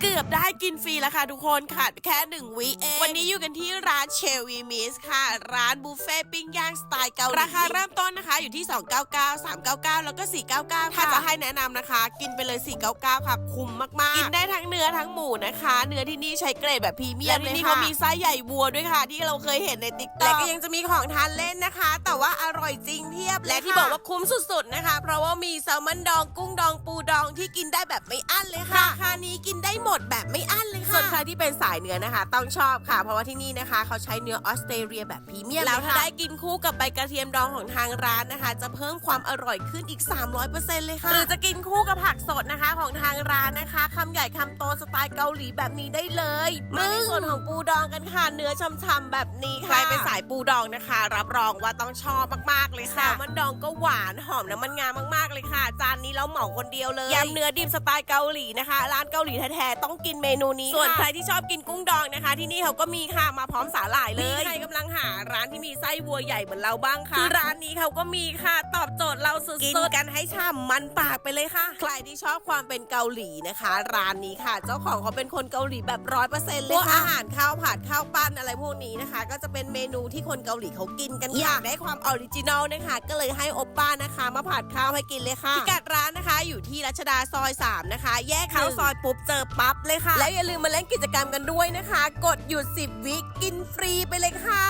เกือบได้กินฟรีแล้วค่ะทุกคนขาดแค่หนึ่งวิเองวันนี้อยู่กันที่ร้านเชวีมิสค่ะ ร้านบุฟเฟ่ต์ปิ้งย่างสไตล์เกาหลีราคาเริ่มต้นนะคะอยู่ที่ 299 399 แล้วก็ 499 ถ้าจะให้แนะนำนะคะ กินไปเลย 499 ค่ะคุ้มมากๆ กินได้ทั้งเนื้อทั้งหมูนะคะ เนื้อที่นี่ใช้เกรดแบบพรีเมียมเลยค่ะและที่นี่เขามีไส้ใหญ่วัวด้วยค่ะ ที่เราเคยเห็นในติ๊กต็อกและก็ยังจะมีของทานเล่นนะคะ แต่ว่าอร่อยจริงเทียบและที่บอกว่าคุ้มสุดๆนะคะ เพราะว่ามีแซลมอนดองกุ้งดองปูดองที่กินได้แบบไม่อั้นเลยค่ะราคานี้กินได้หมดแบบไม่อั้นเลยค่ะส่วนใครที่เป็นสายเนื้อนะคะ ต้องชอบค่ะ เพราะว่าที่นี่นะคะ เขาใช้เนื้อออสเตรเลียแบบพรีเมียมแล้วถ้าได้กินคู่กับใบกระเทียมดองของทางร้านนะคะ จะเพิ่มความอร่อยขึ้นอีก 300%เลยค่ะหรือจะกินคู่กับผักสดนะคะของทางร้านนะคะคำใหญ่คำโตสไตล์เกาหลีแบบนี้ได้เลยมาในส่วนของปูดองกันค่ะเนื้อช่ำๆแบบนี้ค่ะใครเป็นสายปูดองนะคะ รับรองว่าต้องชอบมากๆเลยค่ะแซลมอนดองก็หวานหอมน้ำมันงามากๆเลยค่ะจาน นี้เราเหมาคนเดียวเลยยำเนื้อดิบสไตล์เกาหลีนะคะ ร้านเกาหลีแท้ๆต้องกินเมนูนี้ส่วนใครที่ชอบกินกุ้งดองนะคะ ที่นี่เขาก็มีค่ะมาพร้อมสาหร่ายเลยใครกำลังหาร้านที่มีไส้วัวใหญ่เหมือนเราบ้างคะคือร้านนี้เขาก็มีค่ะตอบโจทย์เราสุดๆกินกันให้ฉ่ำมันปากไปเลยค่ะ ใครที่ชอบความเป็นเกาหลีนะคะ ร้านนี้ค่ะ เจ้าของเขาเป็นคนเกาหลีแบบร้อยเปอร์เซ็นต์เลยค่ะอาหารข้าวผัดข้าวปั้นอะไรพวกนี้นะคะ ก็จะเป็นเมนูที่คนเกาหลีเขากินกันค่ะอยากได้ความออริจินอลนะคะ ก็เลยให้โอปป้านะคะ มาผัดข้าวให้กินเลยค่ะพิกัดร้านนะคะ อยู่ที่รัชดาซอย 3 นะคะ แยกเข้าซอยปุ๊บเจอปั๊บเลยค่ะ แล้วอย่าลืมมาเล่นกิจกรรมกันด้วยนะคะ กดหยุด 10 วิกินฟรีไปเลยค่ะ